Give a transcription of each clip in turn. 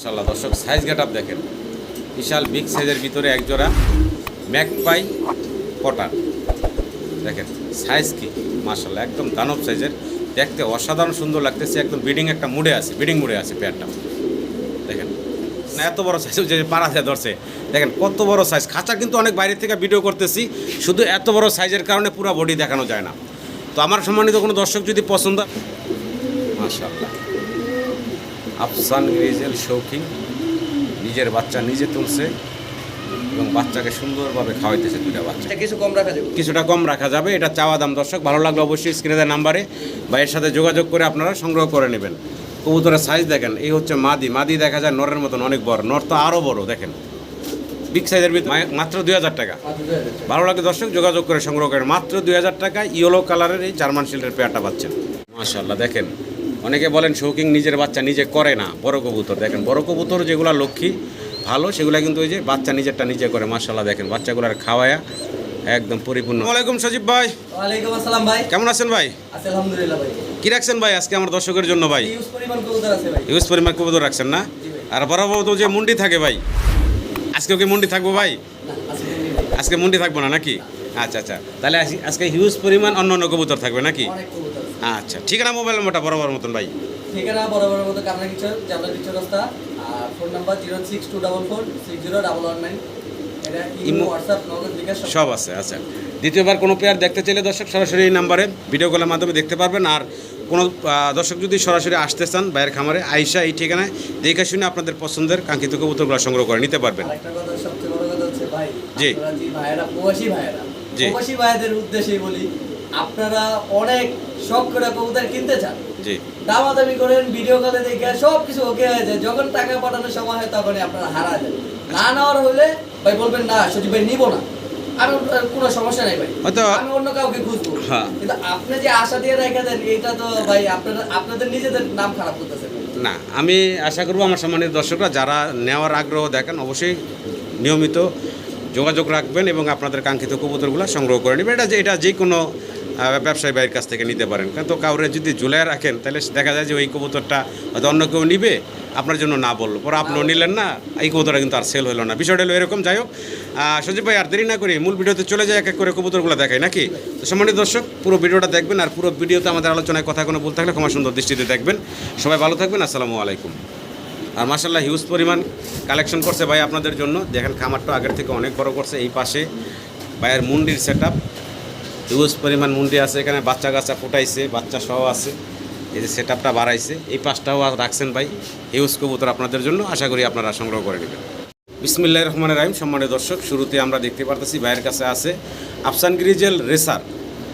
মাশাল্লাহ দর্শক size get up দেখেন। বিশাল বিগ সাইজের ভিতরে এক জোড়া ম্যাকপাই পটার দেখেন সাইজ কি? মাশাল্লাহ একদম দানব সাইজের দেখতে অসাধারণ সুন্দর লাগতেছে, একদম বিডিং একটা মুড়ে আছে বিডিং মুড়ে আছে পেয়ারটা দেখেন, না, এত বড় সাইজ যে পাড়া দিয়ে ধরছে। দেখেন, কত বড় সাইজ খাঁচা কিন্তু অনেক বাইরে থেকে ভিডিও করতেছি, শুধু এত বড় সাইজের কারণে পুরো বডি দেখানো যায় না। তো আমার সম্মানিত কোনো দর্শক যদি পছন্দ মাশাল্লাহ আফসান গ্রিজেল শৌখিন নিজের বাচ্চা নিজে তুলছে এবং বাচ্চাকে সুন্দরভাবে খাওয়াইতেছে দুইটা বাচ্চা। কিছু কম রাখা যাবে। কিছুটা কম রাখা যাবে এটা চাওয়া দাম দর্শক। ভালো লাগলে অবশ্যই স্ক্রিনে নাম্বারে বা এর সাথে যোগাযোগ করে আপনারা সংগ্রহ করে নেবেন। কবুতরের সাইজ দেখেন এই হচ্ছে মাদি। মাদি দেখা যায় নরের মতন অনেক বড় নর তো আরও বড় দেখেন। বিগ সাইজের ভিতরে মাত্র দুই হাজার টাকা। ভালো লাগে দর্শক যোগাযোগ করে সংগ্রহ করেন মাত্র দুই হাজার টাকা ইয়েলো কালারের এই জার্মান শিল্ডের পেয়ারটা পাচ্ছেন। মাশাল্লাহ দেখেন। অনেকে বলেন শৌকিং নিজের বাচ্চা নিজে করে না বড় কবুতর। দেখেন বড় কবুতর যেগুলো লক্ষ্মী ভালো সেগুলো কিন্তু ওই যে বাচ্চা নিজেরটা নিজে করে মাশাল্লাহ দেখেন বাচ্চাগুলার খাওয়ায়া একদম পরিপূর্ণ। ওয়ালাইকুম সজীব ভাই। ওয়ালাইকুম আসসালাম ভাই। কেমন আছেন ভাই? আছি আলহামদুলিল্লাহ ভাই। কি রাখছেন ভাই আজকে আমার দর্শকের জন্য ভাই? ইউজ পরিমাণ কবুতর আছে ভাই। ইউজ পরিমাণ কবুতর রাখছেন না? আর বরাবর তো যে মুন্ডি থাকে ভাই? আজকেও কি মুন্ডি থাকব ভাই। আজকে মুন্ডি থাকব না নাকি? আচ্ছা আচ্ছা। তাহলে আজ- আজকে হিউজ পরিমাণ অন্য অন্য কবুতর থাকবে নাকি? আচ্ছা ঠিকানা মোবাইল নম্বরটা বরাবর মতন ভাই। ঠিকানা বরাবর মতো জামলা রাস্তা আর phone number zero six two double four six zero double one nine সব। আছে আচ্ছা। দ্বিতীয়বার কোনো প্লেয়ার দেখতে চাইলে দর্শক সরাসরি এই নাম্বারে ভিডিও কলের মাধ্যমে দেখতে পারবেন। আর কোনো দর্শক যদি সরাসরি আসতে চান বাইরের খামারে আইসা এই ঠিকানায় দেখে শুনে আপনাদের পছন্দের কাঙ্ক্ষিত কবুতরগুলো সংগ্রহ করে নিতে পারবেন। জি। ভাইয়েরা প্রবাসী ভাইয়েরা প্রবাসী উদ্দেশ্যেই বলি আপনারা অনেক শখ করে কবুতর কিনতে চান? জি। দামাদামি করেন ভিডিও কলে দেখে সব কিছু ওকে হয়ে যায়। যখন টাকা পাঠানোর সময় হয় তখনই আপনারা হারা যান না নেওয়ার হলে ভাই বলবেন না সচিব ভাই নিবো না। আহ, কোনো সমস্যা নেই ভাই। হয়তো আমি অন্য কাউকে খুঁজবো। হ্যাঁ। কিন্তু আপনি যে আশা দিয়ে রেখে দেন এটা তো ভাই আপনারা আপনাদের নিজেদের নাম খারাপ করতেছেন না আমি আশা করব আমার সম্মানিত দর্শকরা যারা নেওয়ার আগ্রহ দেখেন অবশ্যই নিয়মিত যোগাযোগ রাখবেন এবং আপনাদের কাঙ্ক্ষিত কবুতরগুলো সংগ্রহ করে নেবেন। এটা যে এটা যে কোনো ব্যবসায়ী ভাইয়ের কাছ থেকে নিতে পারেন। কিন্তু কাউরে যদি ঝুলাই রাখেন, তাহলে দেখা যায় যে ওই কবুতরটা হয়তো অন্য কেউ নিবে, আপনার জন্য না বলল। পরে আপনিও নিলেন না, এই কবুতরটা কিন্তু আর সেল হলো না। বিষয়টা হলো এরকম, যাই হোক। সজীব ভাই, আর দেরি না করি মূল ভিডিওতে চলে যায় এক এক করে কবুতরগুলো দেখাই, নাকি? তো সম্মানিত দর্শক, পুরো ভিডিওটা দেখবেন আর পুরো ভিডিওতে আমাদের আলোচনায় কথা কোনো বলতে থাকলে ক্ষমা সুন্দর দৃষ্টিতে দেখবেন। সবাই ভালো থাকবেন, আসসালামু আলাইকুম। আর মাসাল্লাহ হিউজ পরিমাণ কালেকশন করছে ভাই আপনাদের জন্য। দেখেন, খামারটা আগের থেকে অনেক বড় করছে, এই পাশে ভাইয়ের মুন্ডির সেট হিউজ পরিমাণ মুন্ডি আছে এখানে বাচ্চা কাচ্চা ফুটাইছে বাচ্চা সহ আছে। এই যে সেট আপটা বাড়াইছে এই পাশটাও রাখছেন ভাই হিউজ কবুতর আপনাদের জন্য আশা করি আপনারা সংগ্রহ করে নেবেন। বিসমিল্লাহ রহমান রাহিম সম্মানিত দর্শক শুরুতে আমরা দেখতে পারতেছি ভাইয়ের কাছে আছে আফসান গ্রিজেল রেসার।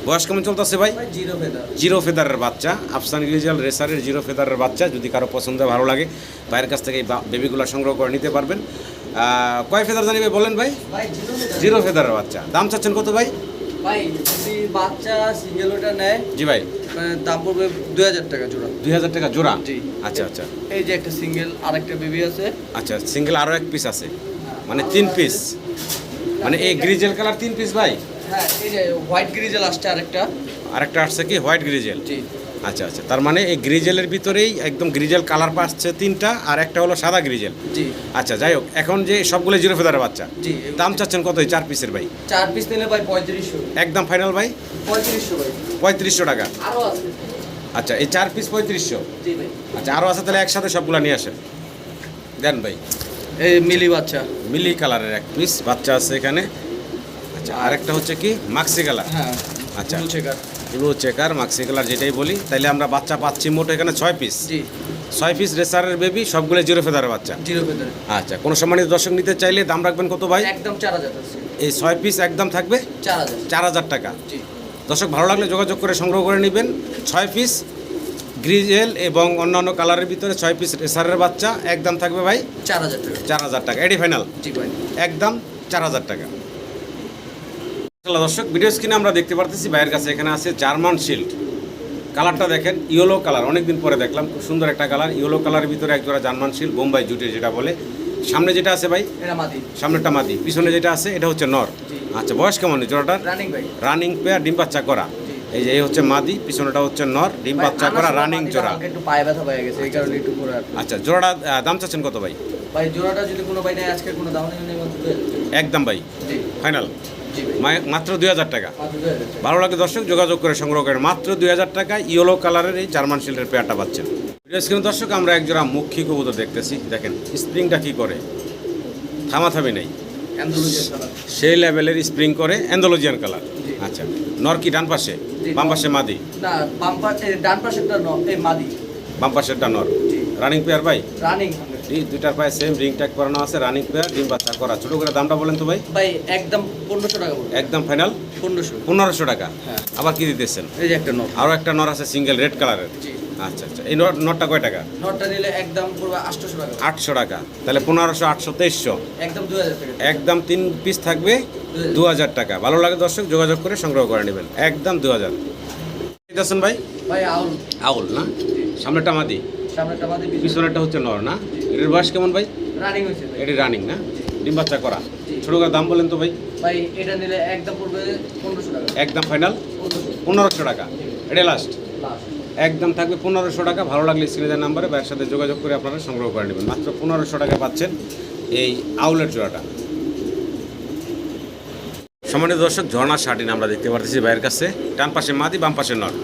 বয়স কেমন চলতেছে ভাই? Zero feather. জিরো ফেদারের বাচ্চা। আফসান গ্রিজাল রেসারের জিরো ফেদারের বাচ্চা যদি কারও পছন্দ ভালো লাগে ভাইয়ের কাছ থেকে এই বেবিগুলো সংগ্রহ করে নিতে পারবেন। কয় ফেদার জানিবে বলেন ভাই? জিরো ফেদারের বাচ্চা। দাম চাচ্ছেন কত ভাই? ভাই যদি বাচ্চা সিঙ্গেল ওটা নেয় জি ভাই। মানে দাম পড়বে দুই হাজার টাকা জোড়া। দুই হাজার টাকা জোড়া? জি। আচ্ছা আচ্ছা। এই যে একটা সিঙ্গেল আরেকটা বেবি আছে। আচ্ছা সিঙ্গেল আরও এক পিস আছে। মানে তিন পিস মানে এই গ্রিজেল কালার তিন পিস ভাই? হ্যাঁ এই যে হোয়াইট গ্রিজেল আসছে আরেকটা। আরেকটা আসছে কি? হোয়াইট গ্রিজেল জি। আচ্ছা আচ্ছা। তার মানে এই গ্রিজেলের ভিতরেই একদম গ্রিজেল কালার পাচ্ছে তিনটা আর একটা হলো সাদা গ্রিজেল। জি। আচ্ছা যাই হোক এখন যে সবগুলো জিরো ফেদারের বাচ্চা জি। দাম চাচ্ছেন কত এই চার পিসের ভাই? চার পিস নিলে ভাই পঁয়ত্রিশশো। একদম ফাইনাল ভাই? পঁয়ত্রিশশো ভাই। পঁয়ত্রিশশো টাকা। আরও আছে। আচ্ছা এই চার পিস পঁয়ত্রিশশো? জি ভাই। আচ্ছা আরও আছে তাহলে একসাথে সবগুলো নিয়ে আসেন। দেন ভাই। এই মিলি বাচ্চা। মিলি কালারের এক পিস বাচ্চা আছে এখানে। আচ্ছা আরেকটা হচ্ছে কি? Maxi colour. হ্যাঁ আচ্ছা। ব্লু চেকার মাক্সি কালার যেটাই বলি তাইলে আমরা বাচ্চা পাচ্ছি মোট এখানে ছয় পিস জি। ছয় পিস রেসারের বেবি সবগুলো জিরো ফেদারের বাচ্চা। জিরো ভেতরে আচ্ছা কোনো সম্মানিত দর্শক নিতে চাইলে দাম রাখবেন কত ভাই? একদম চার হাজার এই ছয় পিস একদম থাকবে চার হাজার। চার হাজার টাকা। দর্শক ভালো লাগলে যোগাযোগ করে সংগ্রহ করে নেবেন। ছয় পিস গ্রিজেল এবং অন্যান্য কালারের ভিতরে ছয় পিস রেসারের বাচ্চা একদম থাকবে ভাই? চার হাজার টাকা। চার হাজার টাকা। এডি ফাইনাল একদম চার হাজার টাকা। তাহলে দর্শক ভিডিও স্ক্রিনে আমরা দেখতে পারতেছি ভাইয়ের কাছে এখানে আছে জার্মান শিল্ড কালারটা দেখেন ইয়েলো কালার অনেকদিন পরে দেখলাম খুব সুন্দর একটা কালার ইয়েলো কালারের ভিতরে একজোড়া জার্মান শিল্ড বোম্বাই জুটে যেটা বলে। সামনে যেটা আছে ভাই? মাদি। সামনেটা মাদি। পিছনে যেটা আছে এটা হচ্ছে নর। আচ্ছা বয়স কেমন এই জোড়াটার? রানিং পেয়ার ডিম বাচ্চা করা। এই যে এই হচ্ছে মাদি পিছনেটা হচ্ছে নর ডিম বাচ্চা করা রানিং জোড়া। একটু পায়ে ব্যথা গেছে এই কারণে একটু করে আচ্ছা। জোড়াটা দাম চাচ্ছেন কত ভাই? ভাই জোড়াটা যদি কোনো ভাই নেয় আজকে কোনো দাম নেই। একদম ভাই। ফাইনাল মাত্র দুই হাজার টাকা। ভালো লাগে দর্শক যোগাযোগ করে সংগ্রহ করেন। মাত্র দুই হাজার টাকা ইয়েলো কালারের এই জার্মান শিল্ডের পেয়ারটা পাচ্ছেন। দর্শক আমরা একজোড়া মুখী কবুতর দেখতেছি। দেখেন স্প্রিংটা কি করে? থামাথামি নেই। সেই লেভেলের স্প্রিং করে অ্যান্ডোলজিয়ান কালার আচ্ছা নর কি ডান পাশে? বাম পাশে মাদি? না বাম পাশে ডান পাশেরটা ন এই মাদি। বাম পাশেরটা নর। রানিং পেয়ার ভাই? রানিং দুইটার পায়ে সেম রিং ট্যাগ করানো আছে রানিং পেয়ার ডিম বাচ্চা করা। ছোটো করে দামটা বলেন তো ভাই। ভাই একদম পনেরোশো টাকা একদম ফাইনাল পনেরোশো। পনেরোশো টাকা। হ্যাঁ। আবার কি দিতেছেন? এই যে একটা নট আরও একটা নট আছে সিঙ্গেল রেড কালারের আচ্ছা আচ্ছা। এই নট নটটা কয় টাকা? নটটা নিলে একদম পড়বে আটশোশো টাকা। আটশো টাকা। তাহলে পনেরোশো আটশো তেইশশো। একদম দুই হাজার টাকা। একদম তিন পিস থাকবে দু হাজার। টাকা। ভালো লাগে দর্শক যোগাযোগ করে সংগ্রহ করে নেবেন। একদম দু হাজার ভাই ভাই আউল। আউল না? সামনেটা মাদি সামনেটা পিছনেরটা হচ্ছে নর না? এটার বয়স কেমন ভাই? রানিং হয়েছে এটি রানিং না? ডিম বাচ্চা করা। ছোটো করে দাম বলেন তো ভাই। ভাই এটা নিলে একদম পড়বে পনেরোশো টাকা। একদম ফাইনাল পনেরোশো। টাকা। এটা লাস্ট একদম থাকবে পনেরোশো টাকা। ভালো লাগলে স্ক্রিনের নাম্বারে ব্যার সাথে যোগাযোগ করে আপনারা সংগ্রহ করে নেবেন। মাত্র পনেরোশো টাকা পাচ্ছেন এই আউলের জোড়াটা। সম্মানিত দর্শক ঝর্ণা শার্টিন আমরা দেখতে পারতেছি ভাইয়ের কাছে। ডান পাশে মাদি বাম পাশে নর।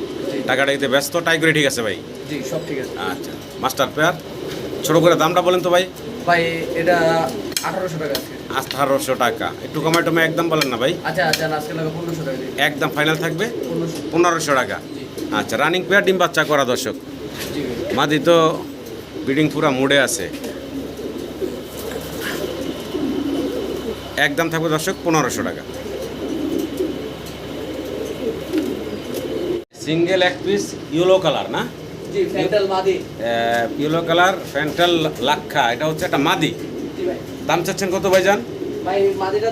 টাকাটা দিতে ব্যস্ত টাই করে ঠিক আছে ভাই? জি সব ঠিক আছে। আচ্ছা মাস্টার পেয়ার ছোটো করে দামটা বলেন তো ভাই। ভাই এটা আঠারোশো টাকা আছে আঠারোশো টাকা। একটু কমায় টমে একদম বলেন না ভাই। আচ্ছা আচ্ছা আজকে লাগবে পনেরোশো টাকা একদম ফাইনাল থাকবে? পনেরোশো। টাকা। আচ্ছা রানিং পেয়ার ডিম বাচ্চা করা দর্শক। মাদি তো বিডিং পুরা মুডে আছে। একদম থাকবে দর্শক পনেরোশো টাকা। সিঙ্গেল এক পিস ইয়েলো কালার না? ইয়েলো কালার ফ্যান্টাল লাক্ষা এটা হচ্ছে একটা মাদি। দাম চাচ্ছেন কত ভাই যান ভাই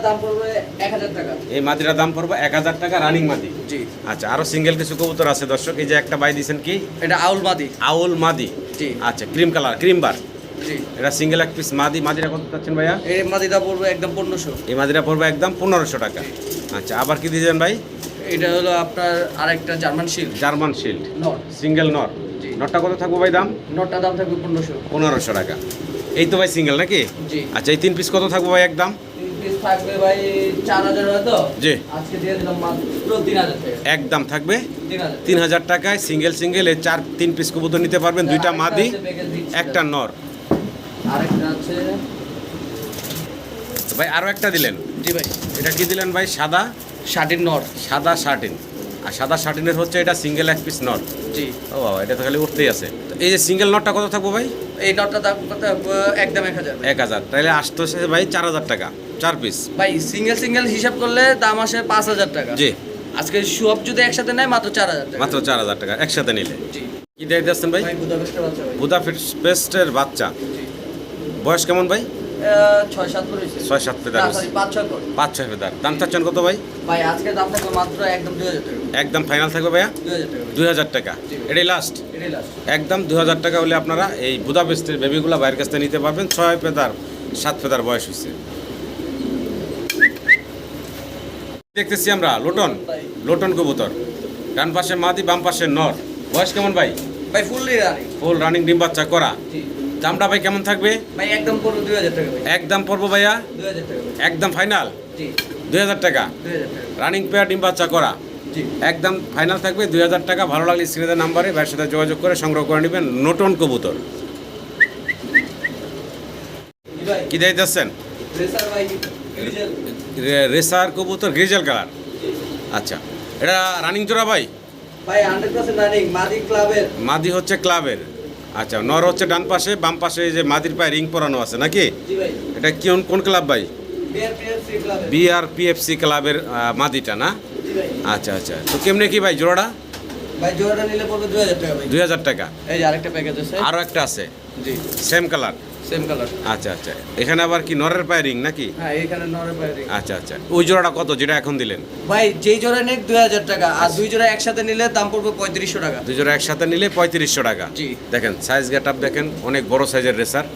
দাম পড়বে এক হাজার টাকা। এই মাদিটার দাম পড়বে এক হাজার টাকা রানিং মাদি। জি। আচ্ছা আরও সিঙ্গেল কিছু কবুতর আছে দর্শক এই যে একটা বাই দিয়েছেন কি? এটা আউল মাদি। আউল মাদি। জি। আচ্ছা ক্রিম কালার ক্রিম বার। এটা সিঙ্গেল এক পিস মাদি মাদিটা কত চাচ্ছেন ভাইয়া? এই মাদিটা পড়বে একদম পনেরোশো। এই মাদিরা পড়বে একদম পনেরোশো টাকা। আচ্ছা আবার কি দিয়েছেন ভাই? এটা হলো আপনার আরেকটা German shield German shield not single নর জি। নটটা কত থাকব ভাই দাম? নটটার দাম থাকবে পনেরোশো। পনেরোশো টাকা। এই তো ভাই সিঙ্গেল নাকি? জি। আচ্ছা এই তিন পিস কত থাকব ভাই একদম থাকবে ভাই চার হাজার হয়তো। জি। আজকে দিয়ে দিলাম মাত্র তিন হাজার একদম থাকবে? তিন হাজার টাকায় সিঙ্গেল সিঙ্গেল এই চার তিন পিস কবুতর নিতে পারবেন। দুইটা মাদি। একটা নর আরেকটা আছে। ভাই আরও একটা দিলেন? জি ভাই। এটা কি দিলেন ভাই? সাদা? ষাটের নর। সাদা শার্টিন। আর সাদা শার্টিনের হচ্ছে এটা সিঙ্গেল এক পিস নট জি। ও বাবা এটা তো খালি উঠতেই আছে। তো এই যে সিঙ্গেল নটটা কত থাকব ভাই? এই নটটা দাম কত একদম এক হাজার। এক হাজার। তাহলে আসতেছে ভাই চার হাজার টাকা চার পিস ভাই সিঙ্গেল সিঙ্গেল হিসাব করলে দাম আসে পাঁচ হাজার টাকা। জি। আজকে সব যদি একসাথে নেয় মাত্র চার হাজার টাকা। মাত্র চার হাজার টাকা একসাথে নিলে। জি। কি দিয়ে দিচ্ছেন ভাই? বুদাপেস্টের বাচ্চা বয়স কেমন ভাই? ছয় সাত করে ছয় সাত পাঁচ ছয় করে। পাঁচ ছয় ফেদার দাম। চাচ্ছেন কত ভাই? ভাই আজকে দাম থাকবে মাত্র একদম দুই হাজার টাকা। একদম ফাইনাল থাকবে ভাইয়া? দুই হাজার টাকা। এটাই লাস্ট একদম দু হাজার টাকা হলে আপনারা এই বুদা পেস্টের বেবিগুলো বাইরের কাছ থেকে নিতে পারবেন। ছয় ফেদার সাত ফেদার বয়স হচ্ছে দেখতেছি আমরা লোটন লোটন কবুতর। ডান পাশে মাদি বাম পাশে নর। বয়স কেমন ভাই? ভাই রানি ফুল রানিং ডিম বাচ্চা করা। দামটা ভাই কেমন থাকবে? ভাই একদম পড়বে দুই হাজার টাকা ভাই। একদম পড়ব ভাইয়া? দুই হাজার টাকা একদম ফাইনাল? জি। দুই হাজার টাকা? রানিং পেয়ার ডিম বাচ্চা করা? জি। একদম ফাইনাল থাকবে দুই হাজার টাকা। ভালো লাগলে স্ক্রিনের নাম্বারে ভাইয়ের সাথে যোগাযোগ করে সংগ্রহ করে নেবেন নতুন কবুতর। কি দিয়ে যাচ্ছেন রেসার ভাই গ্রিজেল। রেসার কবুতর গ্রিজেল কালার। আচ্ছা এটা রানিং জোড়া ভাই? ভাই হান্ড্রেড পার্সেন্ট রানিং মাদি ক্লাবের। মাদি হচ্ছে ক্লাবের। আচ্ছা নর হচ্ছে ডান পাশে বাম পাশে যে মাদির পায়ে রিং পরানো আছে নাকি? এটা কি কোন ক্লাব ভাই? বিআরপিএফসি ক্লাবের। মাদিটা না? আচ্ছা আচ্ছা। তো কেমনে কি ভাই জোড়াটা? দুই হাজার টাকা ভাই। দুই হাজার টাকা। এই যে আরেকটা প্যাকেজ আছে। আরও একটা আছে? জি। সেম কালার সেম কালার আচ্ছা আচ্ছা। এখানে আবার কি নরের পায়ে রিং নাকি? হ্যাঁ এখানে নরে পাইরিং আচ্ছা আচ্ছা। ওই জোড়াটা কত যেটা এখন দিলেন? ভাই যেই জোড়া নেক দুই হাজার টাকা আর দুই জোড়া একসাথে নিলে দাম পড়বে পঁয়ত্রিশশো টাকা। দুই জোড়া একসাথে নিলে পঁয়ত্রিশশো টাকা। জি। দেখেন সাইজ গেট আপ দেখেন অনেক বড় সাইজের রেসার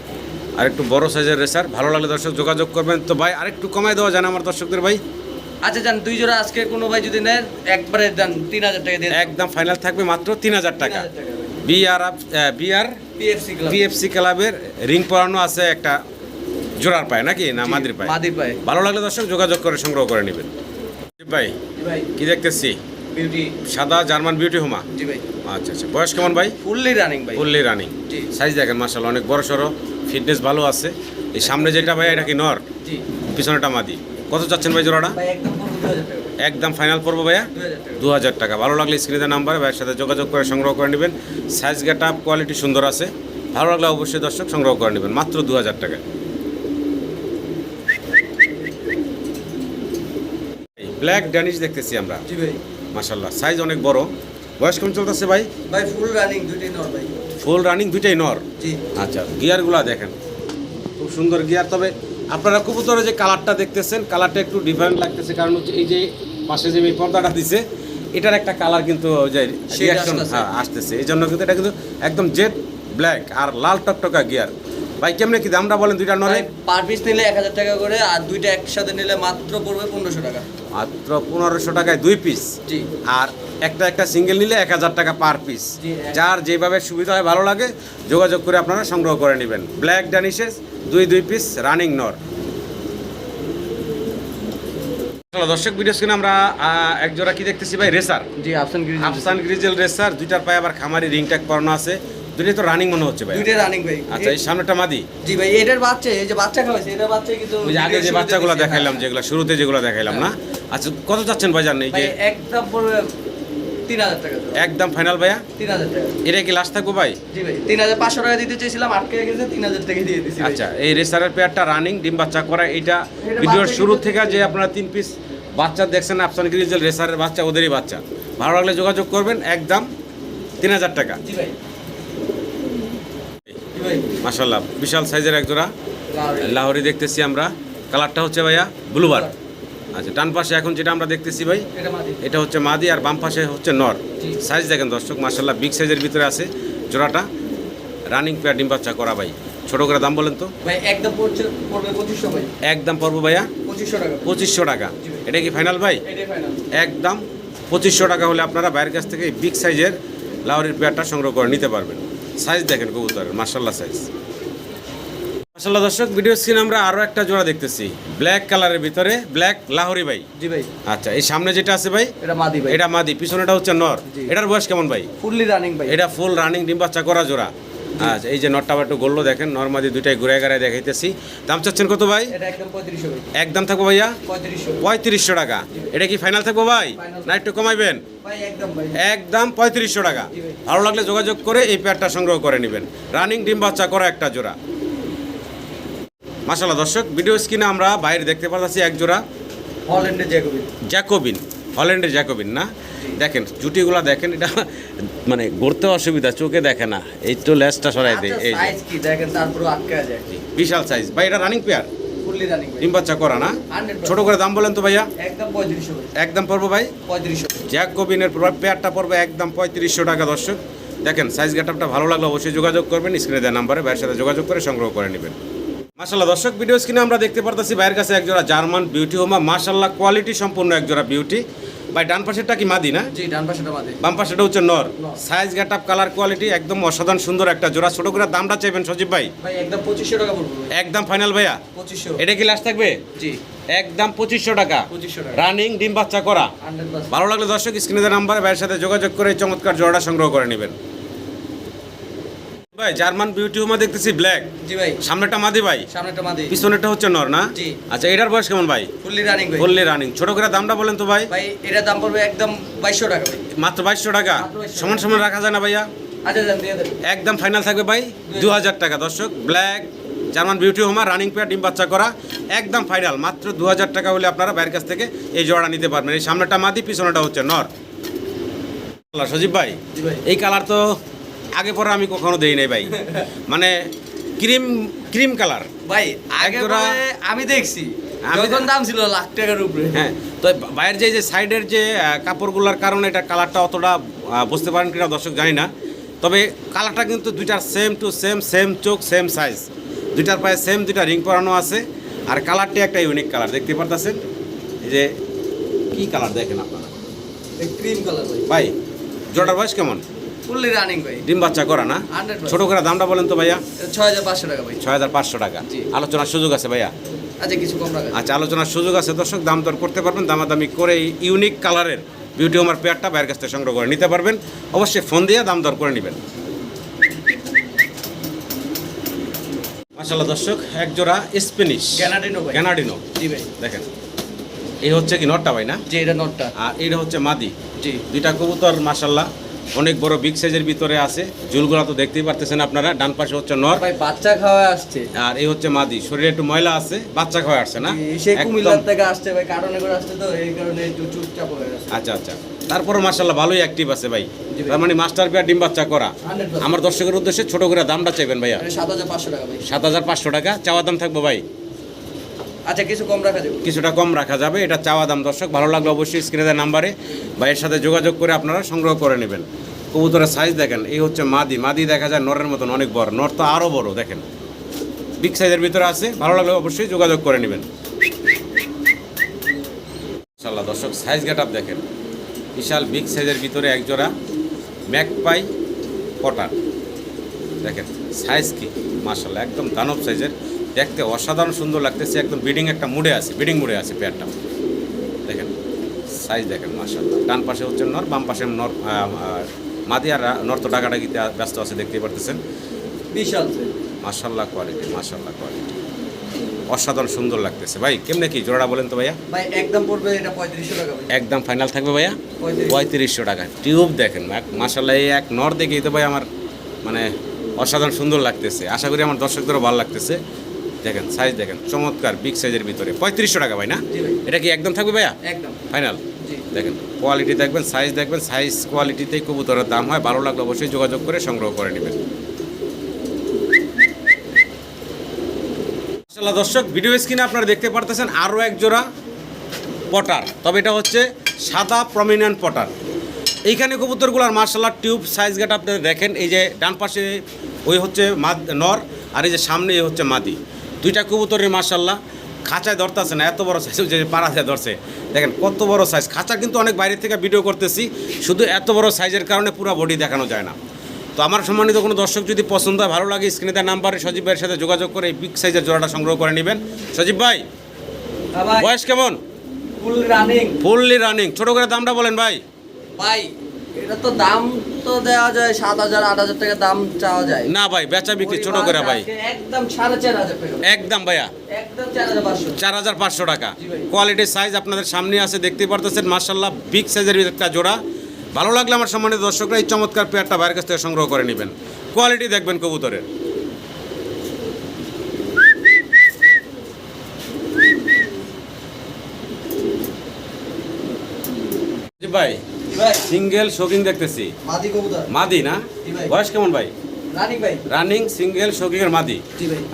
আর একটু বড় সাইজের রেসার ভালো লাগলে দর্শক যোগাযোগ করবেন। তো ভাই আরেকটু কমায় দেওয়া জানে আমার দর্শকদের ভাই। আচ্ছা যান দুই জোড়া আজকে কোনো ভাই যদি নেন একবারে দেন তিন হাজার টাকা দিয়ে একদম ফাইনাল থাকবে মাত্র তিন হাজার টাকা। বিআর বিআর পিএফসি ক্লাবের রিং পরানো আছে একটা জোড়ার পায় নাকি? না মাদির পায়? মাদির পায়ে। ভালো লাগলে দর্শক যোগাযোগ করে সংগ্রহ করে নেবেন। ভাই জি ভাই। কি দেখতেছি? বিউটি সাদা জার্মান বিউটি হোমা জি ভাই। আচ্ছা আচ্ছা। বয়স কেমন ভাই? ফুললি রানিং ভাই। ফুললি রানিং জি। সাইজ দেখেন মার্শাল অনেক বড় সড়ো। ফিটনেস ভালো আছে। এই সামনে যেটা ভাই এটা কি নর? জি। পিছনেটা মাদি। কত চাচ্ছেন ভাই জোড়াটা? ভাই একদম একদম ফাইনাল পড়ব ভাইয়া। দু হাজার টাকা। ভালো লাগলে স্ক্রিনে নাম্বার ভাইয়ের সাথে যোগাযোগ করে সংগ্রহ করে নেবেন। সাইজ গেট আপ কোয়ালিটি সুন্দর আছে। ভালো লাগলে অবশ্যই দর্শক সংগ্রহ করে নেবেন। মাত্র দু হাজার টাকা ব্ল্যাক ড্যানিশ দেখতেছি আমরা। জি ভাই। মাসাল্লাহ সাইজ অনেক বড়। বয়স কেমন চলতেছে ভাই? ভাই ফুল রানিং দুইটাই নর ভাই। ফুল রানিং দুইটাই নর? জি। আচ্ছা গিয়ারগুলো দেখেন। খুব সুন্দর গিয়ার তবে আপনারা কবুতরের যে কালারটা দেখতেছেন কালারটা একটু ডিফারেন্ট লাগতেছে। কারণ হচ্ছে এই যে পাশে যে এই পর্দাটা দিছে এটার একটা কালার কিন্তু ওই যে reaction, আসতেছে। হ্যাঁ, এই জন্য কিন্তু এটা কিন্তু একদম জেড ব্ল্যাক আর লাল টকটকা গিয়ার ভাই কেমনে কি দামটা বলেন দুইটা নরে পার পিস নিলে এক হাজার টাকা করে আর দুইটা একসাথে নিলে মাত্র পড়বে পনেরোশো টাকা। মাত্র পনেরোশো টাকায় দুই পিস জি। আর একটা একটা সিঙ্গেল নিলে এক হাজার টাকা পার পিস যার যেভাবে সুবিধা হয় ভালো লাগে যোগাযোগ করে আপনারা সংগ্রহ করে নেবেন। ব্ল্যাক ড্যানিশেস দুই দুই পিস রানিং নর। দর্শক ভিডিও স্ক্রিনে আমরা আহ, এক কি দেখতেছি ভাই? রেসার জি আফসান গ্রিজেল আফসান গ্রিজেল রেসার দুইটার পায়ে আবার খামারি রিং ট্যাগ করানো আছে। দুটোই তো রানিং মনে হচ্ছে ভাই। দুইটাই রানিং ভাই। আচ্ছা এই সামনেটা মাদি? জি ভাই এটার বাচ্চা এই যে বাচ্চা খাওয়াছে এটার বাচ্চা কিন্তু ওই আগে যে বাচ্চাগুলো দেখাইলাম হ্যাঁ। যেগুলো শুরুতে যেগুলো দেখাইলাম না? আচ্ছা কত চাচ্ছেন ভাই নেই এই যে একদম তিন হাজার টাকা একদম ফাইনাল ভাইয়া। তিন হাজার টাকা। এটা কি লাস্ট থাকব ভাই? জি ভাই তিন হাজার পাঁচশো টাকা দিতে চেয়েছিলাম আটকে গেছে তিন হাজার টাকা দিয়ে দিচ্ছি আচ্ছা এই রেসারের পেয়ারটা রানিং ডিম বাচ্চা করা এটা ভিডিওর শুরু থেকে যে আপনারা তিন পিস বাচ্চা দেখছেন আফসান গ্রিজেল রেসারের বাচ্চা ওদেরই বাচ্চা। ভালো লাগলে যোগাযোগ করবেন একদম তিন হাজার টাকা। জি ভাই। মাসাল্লাহ বিশাল সাইজের এক জোড়া। লাহোরি। দেখতেছি আমরা। কালারটা হচ্ছে ভাইয়া ব্লুবার আচ্ছা ডান পাশে এখন যেটা আমরা দেখতেছি ভাই এটা হচ্ছে মাদি আর বাম পাশে হচ্ছে নর। সাইজ দেখেন দর্শক মার্শাল্লাহ বিগ সাইজের ভিতরে আছে জোড়াটা। রানিং পেয়ার ডিম বাচ্চা করা ভাই। ছোটো করে দাম বলেন তো? একদম পড়বে ভাইয়া? পঁচিশশো টাকা। এটা কি ফাইনাল ভাই? একদম পঁচিশশো টাকা হলে আপনারা বাইরের কাছ থেকে বিগ সাইজের লাহোরির পেয়ারটা সংগ্রহ করে নিতে পারবেন। সাইজ দেখেন কবুতরের মার্শাল্লাহ সাইজ মার্শাল্লাহ দর্শক ভিডিও স্ক্রিন আমরা আরও একটা জোড়া দেখতেছি। ব্ল্যাক কালারের ভিতরে ব্ল্যাক লাহোরি ভাই। জি ভাই। আচ্ছা এই সামনে যেটা আছে ভাই? এটা মাদি ভাই। এটা মাদি পিছনেটা হচ্ছে নর। এটার বয়স কেমন ভাই? ফুললি রানিং ভাই। এটা ফুল রানিং ডিম বাচ্চা করা জোড়া। আচ্ছা এই যে নটটা একটু গোল্লো দেখেন নর্মাদি দুইটাই ঘুরে ঘুরে দেখাইতেছি। দাম চাচ্ছেন কত ভাই? এটা একদম থাকব ভাইয়া? পঁয়ত্রিশশো। টাকা। এটা কি ফাইনাল থাকব ভাই। না একটু কমাইবেন? ভাই একদম ভাই। একদম পঁয়ত্রিশশো টাকা। ভালো লাগলে যোগাযোগ করে এই পেয়ারটা সংগ্রহ করে নেবেন। রানিং ডিম বাচ্চা করা একটা জোড়া। মাসাল্লাহ দর্শক ভিডিও স্ক্রিনে আমরা বাইরে দেখতে পাচ্ছি এক জোড়া হল্যান্ডের জ্যাকোবি জ্যাকোবিন হল্যান্ডের জ্যাকোবিন না? দেখেন জুটিগুলা দেখেন এটা মানে গড়তে অসুবিধা চোখে দেখে না। এই তো লেজটা সরাই দেয় এই সাইজ কি? দেখেন তারপরে আটকে যায় বিশাল সাইজ ভাই এটা রানিং পেয়ার ফুললি রানিং ডিম বাচ্চা করা না? 100% ছোট করে দাম বলেন তো ভাইয়া। একদম পঁয়ত্রিশশো একদম পড়ব ভাই? পঁয়ত্রিশশো জ্যাকোবিনের পেয়ারটা পড়বে একদম পঁয়ত্রিশশো টাকা দর্শক। দেখেন সাইজ গেটআপটা ভালো লাগলে অবশ্যই যোগাযোগ করবেন স্ক্রিনে দেওয়া নাম্বারে ভাইয়ের সাথে যোগাযোগ করে সংগ্রহ করে নেবেন। মাশাল্লাহ দর্শক ভিডিও স্ক্রিনে আমরা দেখতে পারতেছি ভাইয়ের কাছে একজোড়া জার্মান বিউটি হোমা মাশাল্লাহ কোয়ালিটি সম্পূর্ণ একজোড়া বিউটি ভাই ডান পাশেরটা কি মাদি না? জি ডান পাশেটা মাদি। বাম পাশেটা হচ্ছে নর। সাইজ গেটআপ কালার কোয়ালিটি একদম অসাধারণ সুন্দর একটা জোড়া। ছোট করে দামটা চাইবেন সজীব ভাই? ভাই একদম পঁচিশশো টাকা পড়বে একদম ফাইনাল ভাইয়া? পঁচিশশো। এটা কি লাস্ট থাকবে? জি। একদম পঁচিশশো টাকা। পঁচিশশো টাকা। রানিং ডিম বাচ্চা করা। ভালো লাগলে দর্শক স্ক্রিনে দেওয়া নাম্বারে ভাইয়ের সাথে যোগাযোগ করে এই চমৎকার জোড়াটা সংগ্রহ করে নেবেন। ভাই জার্মান বিউটি হোমা দেখতেছি ব্ল্যাক জি ভাই। সামনেটা মাদি ভাই। সামনেটা মাদি। পিছনেটা হচ্ছে নর না? জি। আচ্ছা এটার বয়স কেমন ভাই? ফুললি রানিং ভাই। বললে রানিং ছোট করে দামটা বলেন তো ভাই। ভাই এটার দাম পড়বে একদম বাইশশো টাকা ভাই। মাত্র বাইশশো টাকা? সমান সমান রাখা যায় না ভাইয়া? আচ্ছা দেন। একদম ফাইনাল থাকবে ভাই দু হাজার। টাকা। দর্শক black German beauty homer running pair ডিম বাচ্চা করা একদম ফাইনাল মাত্র দু হাজার টাকা হলে আপনারা বাইরের কাছ থেকে এই জোড়া নিতে পারবেন। এই সামনেটা মাদি পিছনেটা হচ্ছে নর। সজীব ভাই এই কালার তো আগে পরে আমি কখনো দেই নাই ভাই। মানে ক্রিম ক্রিম কালার। ভাই আগে আমি দেখছি। আমি- যখন দাম ছিল লাখ টাকার উপরে। হ্যাঁ তো বাইরের যে যে সাইডের যে কাপড়গুলোর কারণে এটা কালারটা অতটা বুঝতে পারেন কিনা দর্শক জানি না। তবে কালারটা কিন্তু দুইটার সেম টু সেম সেম চোখ সেম সাইজ দুইটার পায়ে সেম দুইটা রিং পরানো আছে। আর কালারটি একটা ইউনিক কালার দেখতে পারতেছেন? যে কি কালার দেখেন আপনারা? ক্রিম কালার ভাই। জোড়ার বয়স কেমন? ফুললি রানিং ভাই। ডিম বাচ্চা করা না? ছোট করে দামটা বলেন তো ভাইয়া। ছয় হাজার পাঁচশো টাকা ভাই। ছয় হাজার পাঁচশো টাকা। আলোচনার সুযোগ আছে ভাইয়া? আচ্ছা কিছু কম রাখা আচ্ছা আলোচনার সুযোগ আছে দর্শক দাম দর করতে পারবেন। দামাদামি করে ইউনিক কালারের বিউটি হোমার পেয়ারটা বাইরের কাছ থেকে সংগ্রহ করে নিতে পারবেন। অবশ্যই ফোন দিয়ে দাম দর করে নেবেন। মাসাল্লাহ দর্শক এক জোড়া স্পেনিশ। গ্যানাডিনো ভাই। গ্যানাডিনো। জি ভাই। দেখেন এই হচ্ছে কি নটটা ভাই না? জি এটা নোটটা। আর এইটা হচ্ছে মাদি। জি। দুইটা কবুতর মাসাল্লাহ অনেক বড় বিগ সাইজের ভিতরে আছে। ঝুলগুলা তো দেখতেই পারতেছেন আপনারা। ডান পাশে হচ্ছে নর। ভাই বাচ্চা খাওয়া আসছে। আর এই হচ্ছে মাদি। শরীরে একটু ময়লা আছে বাচ্চা খাওয়া আসছে না? সে একদম- কুমিল্লার থেকে আসছে ভাই কারণে করে আসছে তো এই কারণে একটু চুপচাপ হয়ে গেছে। আচ্ছা আচ্ছা। তারপরে মার্শাল্লাহ ভালোই অ্যাক্টিভ আছে ভাই। তার মানে মাস্টার পেয়ার ডিম বাচ্চা করা। আমার দর্শকের উদ্দেশ্যে ছোট করে দামটা চাইবেন ভাইয়া। সাত হাজার পাঁচশো টাকা সাত হাজার পাঁচশো টাকা। চাওয়া দাম থাকব ভাই? আচ্ছা কিছু কম রাখা যাবে। কিছুটা কম রাখা যাবে, এটা চাওয়া দাম। দর্শক, ভালো লাগলে অবশ্যই স্ক্রিনে নাম্বারে এর সাথে যোগাযোগ করে আপনারা সংগ্রহ করে নেবেন। কবুতরের সাইজ দেখেন, এই হচ্ছে মাদি। মাদি দেখা যায় নরের মতন অনেক বড়, নর তো আরও বড়, দেখেন। বিগ সাইজের ভিতরে আছে, ভালো লাগলে অবশ্যই যোগাযোগ করে নেবেন। ইনশাল্লাহ দর্শক সাইজ গেট দেখেন। বিশাল বিগ সাইজের ভিতরে একজোড়া ম্যাকপাই কটার দেখেন সাইজ কি? মাশাল্লাহ একদম দানব সাইজের দেখতে অসাধারণ সুন্দর লাগতেছে একদম বিডিং একটা মুডে আছে বিডিং মুডে আছে পেয়ারটা। দেখেন সাইজ দেখেন মাশাল্লাহ ডান পাশে হচ্ছে নর বাম পাশে নর মাদি আর নর তো ডাকাডাকিতে ব্যস্ত আছে দেখতেই পারতেছেন। বিশাল। মাশাল্লাহ কোয়ালিটি মাশাল্লাহ কোয়ালিটি অসাধারণ সুন্দর লাগতেছে। ভাই কেমনে কি জোড়া বলেন তো ভাইয়া? ভাই একদম পড়বে এটা পঁয়ত্রিশশো টাকা একদম ফাইনাল থাকবে ভাইয়া? পঁয়ত্রিশশো টাকা। টিউব দেখেন মাসাল্লাহ এই এক নর দেখেই তো ভাই আমার মানে অসাধারণ সুন্দর লাগতেছে। আশা করি আমার দর্শকদেরও ভালো লাগতেছে। দেখেন সাইজ দেখেন চমৎকার বিগ সাইজের ভিতরে। পঁয়ত্রিশশো টাকা ভাই না? এটা কি একদম থাকবে ভাইয়া? একদম। ফাইনাল দেখেন কোয়ালিটি দেখবেন সাইজ দেখবেন সাইজ কোয়ালিটিতেই কবুতরের দাম হয়। ভালো লাগলে অবশ্যই যোগাযোগ করে সংগ্রহ করে নেবেন। দর্শক ভিডিও স্ক্রিনে আপনারা দেখতে পারতেছেন আরও এক জোড়া পটার। তবে এটা হচ্ছে সাদা প্রমিনেন্ট পটার। এইখানে কবুতরগুলোর মার্শাল্লাহ টিউব সাইজ গেট আপনারা দেখেন এই যে ডান পাশে ওই হচ্ছে মাদ নর আর এই যে সামনে এই হচ্ছে মাদি। দুইটা কবুতরের মার্শাল্লাহ খাঁচায় ধরতেছে না এত বড় সাইজ যে পাড়াতে ধরছে। দেখেন কত বড় সাইজ খাঁচা কিন্তু অনেক বাইরে থেকে ভিডিও করতেছি শুধু এত বড় সাইজের কারণে পুরো বডি দেখানো যায় না। তো আমার সম্মানিত কোনো দর্শক যদি পছন্দ হয় ভালো লাগে স্ক্রিনে তার নাম্বারে সজীব ভাইয়ের সাথে যোগাযোগ করে এই বিগ সাইজের জোড়াটা সংগ্রহ করে নেবেন। সজীব ভাই হ্যাঁ বয়স কেমন? ফুল রানিং ফুললি রানিং ছোট করে দামটা বলেন ভাই। ভাই এটা তো দাম তো দেওয়া যায় সাত হাজার আট হাজার টাকা দাম চাওয়া যায়। না ভাই বেচা বিক্রি ছোট করে ভাই। একদম সাড়ে চার হাজার টাকা। একদম ভাইয়া। চার হাজার পাঁচশো। টাকা। কোয়ালিটির সাইজ আপনাদের সামনে আছে দেখতে পারতেছেন মার্শাল্লাহ বিগ সাইজের একটা জোড়া। ভালো লাগলে আমার সম্মানিত দর্শকরা এই চমৎকার পেয়ারটা বাইরের কাছ থেকে সংগ্রহ করে নেবেন। কোয়ালিটি দেখবেন কবুতরের। ভাই সিঙ্গেল শৌখিন দেখতেছি। মাদি না? বয়স কেমন ভাই? রানিং সিঙ্গেল শৌখিনের মাদি?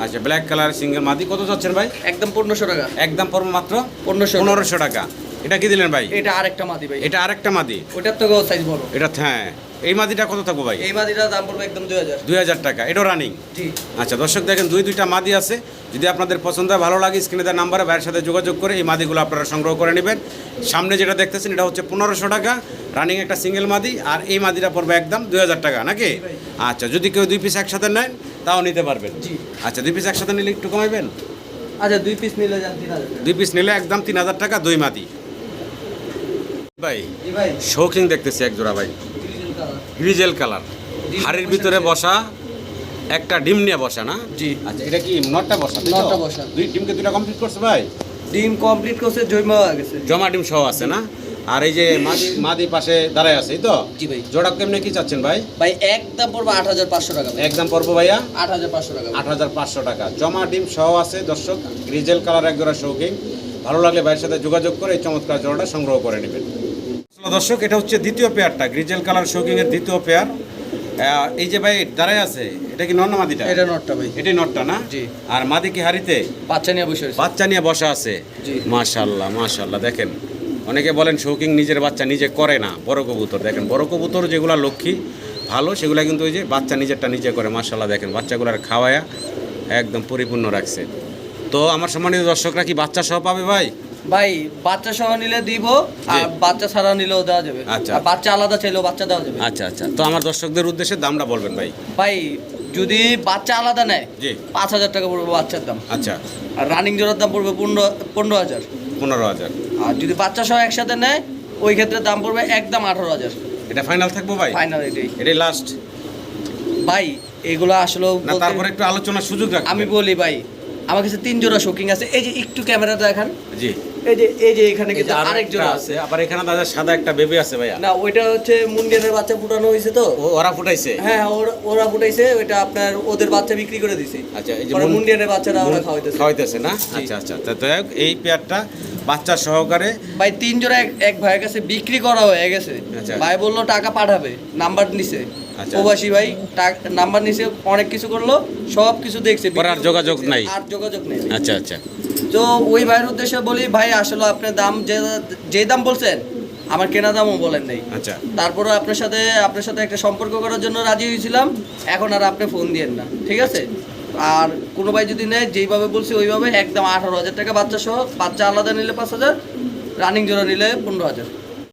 আচ্ছা ব্ল্যাক কালার সিঙ্গেল মাদি। কত চাচ্ছেন ভাই? একদম পনেরোশো টাকা। একদম পড়বে মাত্র? পনেরোশো পনেরোশো টাকা। এটা কি দিলেন ভাই? এটা আরেকটা মাদি ভাই। এটা আরেকটা মাদি। ওটার তো সাইজ বড়। এটা হ্যাঁ এই মাদিটা কত থাকব ভাই? এই মাদিটার দাম পড়বে একদম দুই হাজার। দুই হাজার টাকা এটাও রানিং জি। আচ্ছা দর্শক দেখেন দুই দুইটা মাদি আছে। যদি আপনাদের পছন্দ হয় ভালো লাগে স্ক্রিনে দেওয়ার নাম্বারে ভাইয়ের সাথে যোগাযোগ করে এই মাদিগুলো আপনারা সংগ্রহ করে নেবেন। সামনে যেটা দেখতেছেন এটা হচ্ছে পনেরোশো টাকা। রানিং একটা সিঙ্গেল মাদি আর এই মাদিটা পড়বে একদম দুই হাজার টাকা নাকি? আচ্ছা যদি কেউ দুই পিস একসাথে নেন তাও নিতে পারবেন। জি। আচ্ছা দুই পিস একসাথে নিলে একটু কমাইবেন? আচ্ছা দুই পিস নিলে। দুই পিস নিলে একদম তিন হাজার টাকা দুই মাদি। ভাই জি ভাই। শৌখিন দেখতেছি এক জোড়া ভাই। গ্রিজেল কালার হাড়ির ভিতরে বসা একটা ডিম নিয়ে বসা না? জি আচ্ছা এটা কি নটটা বসা? নটটা বসা। দুই ডিমকে দুটা কমপ্লিট করছে ভাই? ডিম কমপ্লিট করছে জৈমা হয়ে গেছে। জমা ডিম সহ আছে না? আর এই যে মাদি মাদি পাশে দাঁড়ায় আছে এই তো? জি ভাই। জোড়া কেমনে কি চাচ্ছেন ভাই? ভাই একদম পড়বে আট হাজার পাঁচশো টাকা ভাই। একদম পড়ব ভাইয়া? আট হাজার পাঁচশো টাকা আট হাজার পাঁচশো টাকা। জমা ডিম সহ আছে দর্শক। গ্রিজেল কালার এক জোড়া শৌখিন ভালো লাগলে ভাইয়ের সাথে যোগাযোগ করে এই চমৎকার জোড়াটা সংগ্রহ করে নেবেন। দর্শক এটা হচ্ছে দ্বিতীয় পেয়ারটা গ্রিজেল কালার শৌকিংয়ের দ্বিতীয় পেয়ার। এই যে ভাই দাঁড়ায় আছে এটা কি মাদিটা? এটা নটটা ভাই। এটাই নটটা না? জি। আর মাদি কি হাড়িতে? বাচ্চা নিয়ে বসে রয়েছে। বাচ্চা নিয়ে বসা আছে। জি। মাশাল্লাহ মাশাল্লাহ দেখেন। অনেকে বলেন শৌকিং নিজের বাচ্চা নিজে করে না বড় কবুতর। দেখেন বড় কবুতর যেগুলো লক্ষ্মী ভালো সেগুলো কিন্তু ওই যে বাচ্চা নিজেরটা নিজে করে মাশাল্লাহ দেখেন বাচ্চাগুলার খাওয়ায়া একদম পরিপূর্ণ রাখছে। তো আমার সম্মানিত দর্শকরা কি বাচ্চা সহ পাবে ভাই? ভাই বাচ্চা সহ নিলে দিব আর বাচ্চা ছাড়া নিলেও দেওয়া যাবে। আচ্ছা। বাচ্চা আলাদা চাইলেও বাচ্চা দেওয়া যাবে। আচ্ছা আচ্ছা। তো আমার দর্শকদের উদ্দেশ্যে দামটা বলবেন ভাই। ভাই যদি বাচ্চা আলাদা নেয় জি। পাঁচ হাজার টাকা পড়বে বাচ্চার দাম। আচ্ছা। আর রানিং জোড়ার দাম পড়বে পনেরো পনেরো হাজার। পনেরো হাজার। আর যদি বাচ্চা সহ একসাথে নেয় ওই ক্ষেত্রে দাম পড়বে একদম আঠারো হাজার। এটা ফাইনাল থাকব ভাই? ফাইনাল এটাই। এটাই লাস্ট ভাই এগুলো আসলে না তারপরে একটু আলোচনার সুযোগ আমি বলি ভাই আমার কাছে তিন জোড়া শোকিং আছে। এই যে একটু ক্যামেরা দেখান। জি। এই যে এই যে এখানে কিন্তু আছে। আবার দাদা সাদা একটা বেবি আছে ভাইয়া। না ওইটা হচ্ছে মুন্ডিয়ানের বাচ্চা ফুটানো হয়েছে তো। ওরা ফুটাইছে? হ্যাঁ ওরা ওরা ফুটাইছে ওইটা আপনার ওদের বাচ্চা বিক্রি করে দিছে। আচ্ছা এই যে মুন্ডিয়ানের বাচ্চারা ওরা খাওয়াইতেছে। খাওয়াইতেছে না? আচ্ছা আচ্ছা তা এই পেয়ারটা বাচ্চা সহকারে ভাই তিন জোড়া এক- ভাইয়ের কাছে বিক্রি করা হয়ে গেছে। ভাই বলল টাকা পাঠাবে নাম্বার নিছে। প্রবাসী ভাই নাম্বার নিছে অনেক কিছু করল সব কিছু দেখছে আর যোগাযোগ নাই। আর যোগাযোগ নেই। আচ্ছা আচ্ছা। তো ওই ভাইয়ের উদ্দেশ্যে বলি ভাই আসলে আপনি দাম যে যে দাম বলছেন আমার কেনা দামও বলেন নাই। আচ্ছা। তারপরে আপনার সাথে আপনার সাথে একটা সম্পর্ক করার জন্য রাজি হয়েছিলাম এখন আর আপনি ফোন দিয়েন না ঠিক আছে? আর কোনো ভাই যদি নেয় যেইভাবে বলছি ওইভাবে একদম আঠারো হাজার টাকা বাচ্চা সহ বাচ্চা আলাদা নিলে পাঁচ হাজার রানিং জোড়া নিলে পনেরো হাজার।